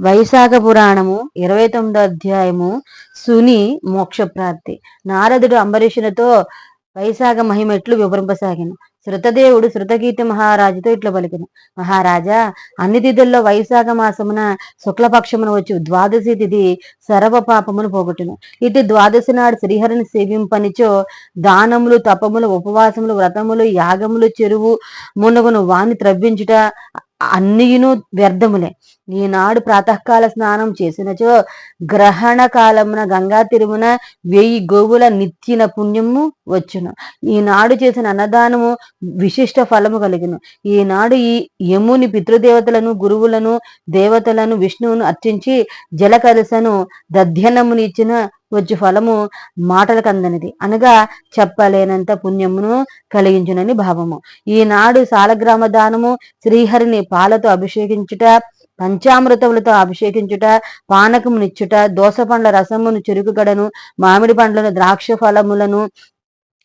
వైశాఖ పురాణము ఇరవై తొమ్మిదో అధ్యాయము సుని మోక్ష ప్రాప్తి. నారదుడు అంబరీషునితో వైశాఖ మహిమ ఎట్లు వివరింపసాగిన. శృతదేవుడు శృతకీర్తి మహారాజుతో ఇట్లా పలికిన. మహారాజా అన్ని తిథుల్లో వైశాఖ మాసమున శుక్లపక్షమున వచ్చు ద్వాదశి తిథి సర్వ పాపమును పోగొట్టును. ఇటు ద్వాదశి నాడు శ్రీహరిని సేవింపనిచో దానములు తపములు ఉపవాసములు వ్రతములు యాగములు చెరువు మునగును వాణి త్రవ్వించుట అన్నియును వ్యర్థములే. ఈనాడు ప్రాతకాల స్నానం చేసినచో గ్రహణ కాలమున గంగా తిరుమున వెయ్యి గోవుల నిత్యన పుణ్యము వచ్చును. ఈనాడు చేసిన అన్నదానము విశిష్ట ఫలము కలిగిను. ఈనాడు ఈ యముని పితృదేవతలను గురువులను దేవతలను విష్ణువును అర్చించి జల దధ్యనమునిచ్చిన ఇచ్చిన వచ్చు ఫలము మాటలకు అందనిది అనగా చెప్పలేనంత పుణ్యమును కలిగించునని భావము. ఈనాడు సాలగ్రామ దానము శ్రీహరిని పాలతో అభిషేకించుట పంచామృతములతో అభిషేకించుట పానకమునిచ్చుట దోస పండ్ల రసమును చెరుకుగడను మామిడి పండ్లను ద్రాక్ష ఫలములను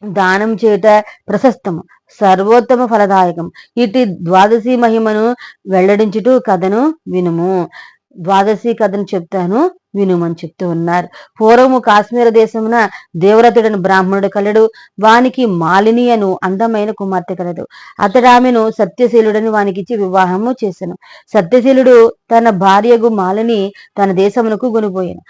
దానం చేయుట ప్రశస్తము. సర్వోత్తమ ఫలదాయకం. ఇటు ద్వాదశి మహిమను వెల్లడించుటూ కథను వినుము. ద్వాదశి కథను చెప్తాను వినుమని చెప్తూ ఉన్నారు. పూర్వము కాశ్మీర దేశమున దేవరతుడని బ్రాహ్మణుడు కలడు వానికి మాలిని అను అందమైన కుమార్తె కలదు. అతడు ఆమెను సత్యశీలుడని వానికిచ్చి వివాహము చేశాను సత్యశీలుడు తన భార్యకు మాలిని తన దేశమునకు గునిపోయాను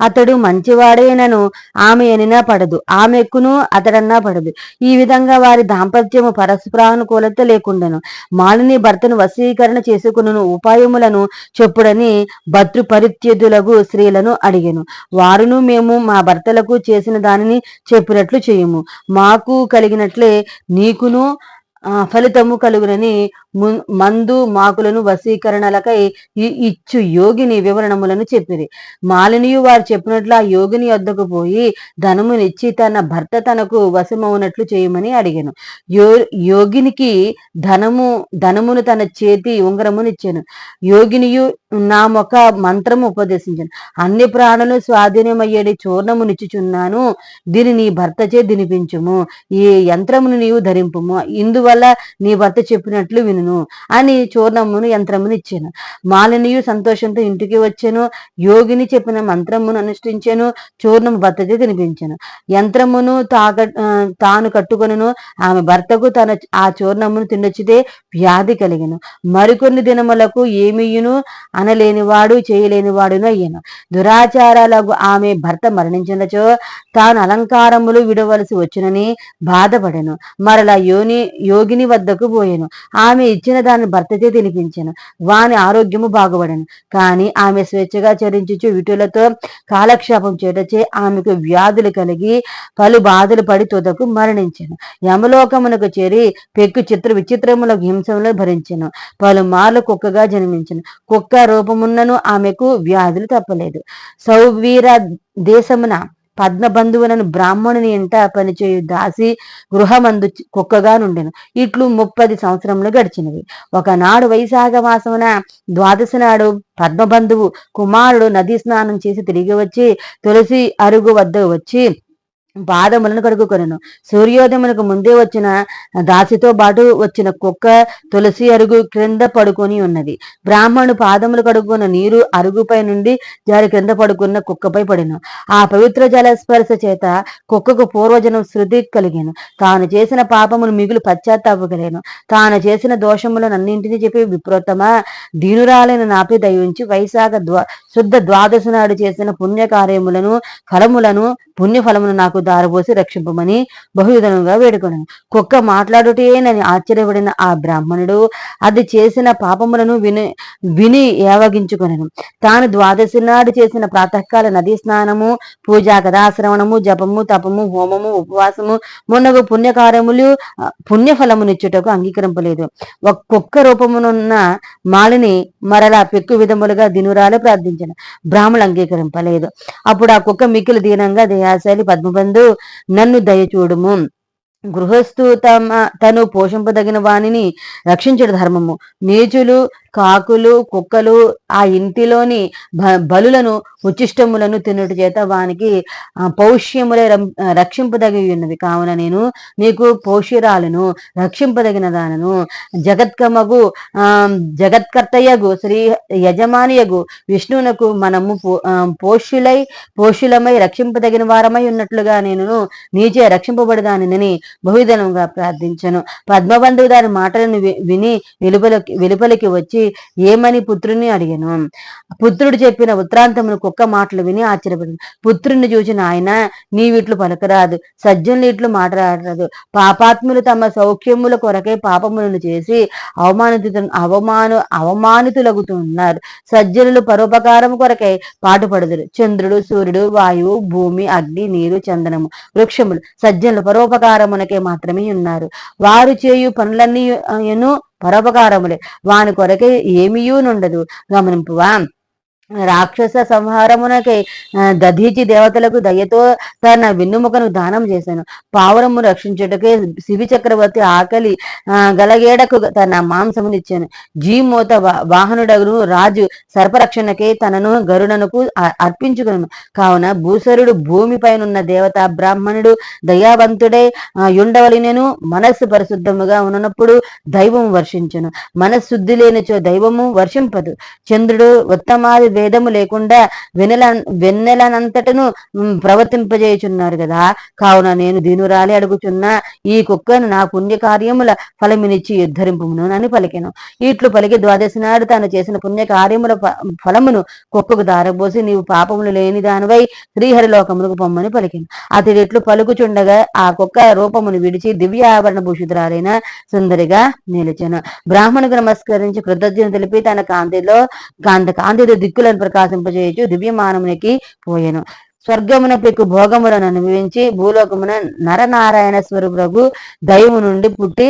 అతడు మంచివాడేనను ఆమె ఎనినా పడదు ఆమెకును అతడన్నా పడదు. ఈ విధంగా వారి దాంపత్యము పరస్పరానుకూలత లేకుండాను. మాలిని భర్తను వశీకరణ చేసుకును ఉపాయములను చెప్పుడని భర్తృపరిత్యదులకు స్త్రీలను అడిగాను. వారును మేము మా భర్తలకు చేసిన దానిని చెప్పినట్లు చేయము. మాకు కలిగినట్లే నీకును ఫలితము కలుగునని మందు మాకులను వశీకరణలకై ఇచ్చు యోగిని వివరణములను చెప్పిరి. మాలినియు వారు చెప్పినట్లు ఆ యోగిని వద్దకు పోయి ధనమునిచ్చి తన భర్త తనకు వశమవునట్లు చేయమని అడిగాను. యో యోగినికి ధనము ధనమును తన చేతి ఉంగరమునిచ్చాను యోగినియు నా మొక్క మంత్రము ఉపదేశించాను. అన్ని ప్రాణులు స్వాధీనమయ్యేది చూర్ణమునిచ్చుచున్నాను దీని నీ భర్తచే దినిపించుము. ఈ యంత్రమును నీవు ధరింపుము. ఇందువల్ల నీ భర్త చెప్పినట్లు వినును అని చూర్ణమును యంత్రమును ఇచ్చాను. మాలినియు సంతోషంతో ఇంటికి వచ్చాను. యోగిని చెప్పిన మంత్రమును అనుష్ఠించాను. చూర్ణము భర్తకి తినిపించాను యంత్రమును తాక తాను కట్టుకొనను. ఆమె భర్తకు తన ఆ చూర్ణమును తినొచ్చితే వ్యాధి కలిగను. మరికొన్ని దినములకు ఏమియును? అనలేనివాడు చేయలేనివాడును అయ్యాను. దురాచారాలకు ఆమె భర్త మరణించినచో తాను అలంకారములు విడవలసి వచ్చునని బాధపడను. మరలా యోని యో యోగిని వద్దకు పోయాను. ఆమె ఇచ్చిన దాన్ని భర్తచే తినిపించాను. వాని ఆరోగ్యము బాగుపడను. కానీ ఆమె స్వేచ్ఛగా చరించుచు విటులతో కాలక్షేపం చేయటచే ఆమెకు వ్యాధులు కలిగి పలు బాధలు పడి తుదకు మరణించాను. యమలోకమునకు చేరి పెక్కు చిత్ర విచిత్రములకు హింసములను భరించను. పలుమార్లు కుక్కగా జన్మించను. కుక్క రూపమున్నను ఆమెకు వ్యాధులు తప్పలేదు. సౌవీర దేశమున పద్మబంధువులను బ్రాహ్మణుని ఇంట పనిచేయు దాసి గృహమందు కుక్కగా నుండెను ఇట్లు ముప్పది సంవత్సరములు గడిచినవి. ఒకనాడు వైశాఖ మాసమున ద్వాదశి నాడు పద్మబంధువు కుమారుడు నదీ స్నానం చేసి తిరిగి వచ్చి తులసి అరుగు వద్ద వచ్చి పాదములను కడుగుకొనను. సూర్యోదయమునకు ముందే వచ్చిన దాసితో పాటు వచ్చిన కుక్క తులసి అరుగు క్రింద పడుకొని ఉన్నది. బ్రాహ్మణుడు పాదములు కడుక్కున్న నీరు అరుగుపై నుండి జారి క్రింద పడుకున్న కుక్కపై పడిను. ఆ పవిత్ర జలస్పర్శ చేత కుక్కకు పూర్వజనం శృతి కలిగాను. తాను చేసిన పాపములు మిగులు పశ్చాత్తాపగలేను తాను చేసిన దోషములను అన్నింటినీ చెప్పి విప్రోత్తమ దీనురాలైన నాపై దయించి వైశాఖ ద్వా శుద్ధ ద్వాదశ నాడు చేసిన పుణ్యకార్యములను ఫలములను పుణ్యఫలమును నాకు దారబోసి రక్షింపమని బహుయుధనంగా వేడుకొనను కుక్క మాట్లాడుటేనని ఆశ్చర్యపడిన ఆ బ్రాహ్మణుడు అది చేసిన పాపములను విని విని ఏవగించుకొనను. తాను ద్వాదశి నాడు చేసిన ప్రాతకాల నదీ స్నానము పూజా కథాశ్రవణము జపము తపము హోమము ఉపవాసము మున్నగు పుణ్యకార్యములు పుణ్యఫలమునిచ్చుటకు అంగీకరింపలేదు. ఒక కుక్క రూపమునున్న మాలిని మరలా పెక్కు విధములుగా దినురాలు ప్రార్థించను. బ్రాహ్మణులు అంగీకరింపలేదు. అప్పుడు ఆ కుక్క మిక్కిలి దీనంగా దయాశాలి పద్మబంధ నన్ను దయచూడుము. గృహస్థు తమ తను పోషింపదగిన వాణిని రక్షించడు ధర్మము. నీచులు కాకులు కుక్కలు ఆ ఇంటిలోని బలులను ఉచిష్టములను తినుట చేత వానికి పౌష్యములే రక్షింపదగి ఉన్నవి. కావున నేను నీకు పౌష్యరాలను రక్షింపదగిన దానను. జగత్కమగు జగత్కర్తయ్యగు శ్రీ యజమానియగు విష్ణువునకు మనము పోషులై పోషులమై రక్షింపదగిన వారమై ఉన్నట్లుగా నేను నీచే రక్షింపబడదానిని బహుధనంగా ప్రార్థించను. పద్మబంధువు దాని మాటలను విని వెలుపలకి వెలుపలికి వచ్చి ఏమని పుత్రుని అడిగాను. పుత్రుడు చెప్పిన ఉత్తరాంతమును కుక్క మాటలు విని ఆశ్చర్యపడింది. పుత్రుని చూసిన ఆయన నీవిట్లు పలకరాదు. సజ్జనులు ఇట్లు మాట్లాడరాదు. పాపాత్ములు తమ సౌఖ్యముల కొరకై పాపములను చేసి అవమానితు అవమాను అవమానితులగుతున్నారు. సజ్జనులు పరోపకారం కొరకై పాటుపడదురు. చంద్రుడు సూర్యుడు వాయువు భూమి అగ్ని నీరు చందనము వృక్షములు సజ్జనులు పరోపకారమునకే మాత్రమే ఉన్నారు. వారు చేయు పనులన్నీ పరోపకారములే. వాని కొరకే ఏమీయూనుండదు గమనింపువా. రాక్షస సంహారమునకై దధీచి దేవతలకు దయతో తన వెన్నుముకను దానం చేశాను. పావురము రక్షించుటకే శివి చక్రవర్తి ఆకలి గలగేడకు తన మాంసమునిచ్చాను. జీమోత వాహనుడగును రాజు సర్పరక్షణకై తనను గరుడనుకు అర్పించుకును. కావున భూసరుడు భూమిపైనున్న దేవత బ్రాహ్మణుడు దయావంతుడై ఉండవలినను మనస్సు పరిశుద్ధముగా ఉన్నప్పుడు దైవం వర్షించను. మనశుద్ధి లేనిచో దైవము వర్షింపదు. చంద్రుడు ఉత్తమాది భేదము లేకుండా వెన్నెల వెన్నెలనంతటను ప్రవర్తింపజేయుచున్నారు కదా. కావున నేను దీనురాలి అడుగుచున్న ఈ కుక్కను నా పుణ్య కార్యముల ఫలమినిచ్చి ఉద్ధరింపును అని పలికెను. ఇట్లు పలికి ద్వాదశి నాడు తాను చేసిన పుణ్య కార్యముల ఫలమును కుక్కకు దారబోసి నీవు పాపములు లేని దానివై శ్రీహరిలోకములకు పొమ్మని పలికిను. అతడి ఇట్లు పలుకుచుండగా ఆ కుక్క రూపమును విడిచి దివ్య ఆభరణ భూషితురాలైన సుందరిగా నిలిచాను. బ్రాహ్మణుకు నమస్కరించి కృతజ్ఞత తెలిపి తన కాంతిలో కాంత కాంతితో దిక్కుల వెలుగులను ప్రకాశింపజేయచ్చు దివ్యమానమునికి పోయెను. స్వర్గమున పెక్కు భోగములను అనుభవించి భూలోకమున నరనారాయణ స్వరూపులకు దైవు నుండి పుట్టి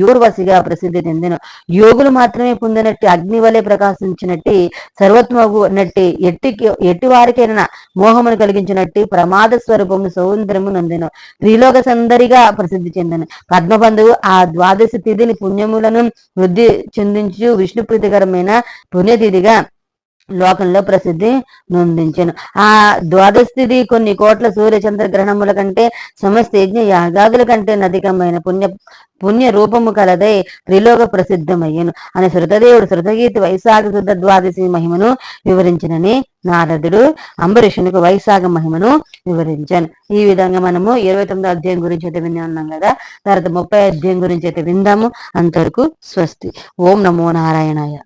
యూర్వశిగా ప్రసిద్ధి చెందిన. యోగులు మాత్రమే పొందినట్టు అగ్ని వలె ప్రకాశించినట్టి సర్వత్మగు నట్టి ఎట్టి ఎట్టి వారికైనా మోహమును కలిగించినట్టు ప్రమాద స్వరూపము సౌందర్యము నందిన. త్రిలోక సందరిగా ప్రసిద్ధి చెందను. పద్మబంధువు ఆ ద్వాదశి తిథిని పుణ్యములను వృద్ధి చెందించు విష్ణు ప్రీతికరమైన పుణ్యతిథిగా లోకంలో ప్రసిద్ధి నొందించను. ఆ ద్వాదశిది కొన్ని కోట్ల సూర్య చంద్ర గ్రహణముల కంటే సమస్త యజ్ఞ యాగాదుల కంటే నదికమైన పుణ్య పుణ్య రూపము కలదై త్రిలోక ప్రసిద్ధమయ్యను. అని శృతదేవుడు శృతగీతి వైశాఖ శుద్ధ ద్వాదశి మహిమను వివరించినని నారదుడు అంబరీషునికి వైశాఖ మహిమను వివరించాను. ఈ విధంగా మనము ఇరవై తొమ్మిదో అధ్యాయం గురించి అయితే విని ఉన్నాం కదా? తర్వాత ముప్పై అధ్యాయం గురించి అయితే విందాము. అంతవరకు స్వస్తి. ఓం నమో నారాయణాయ.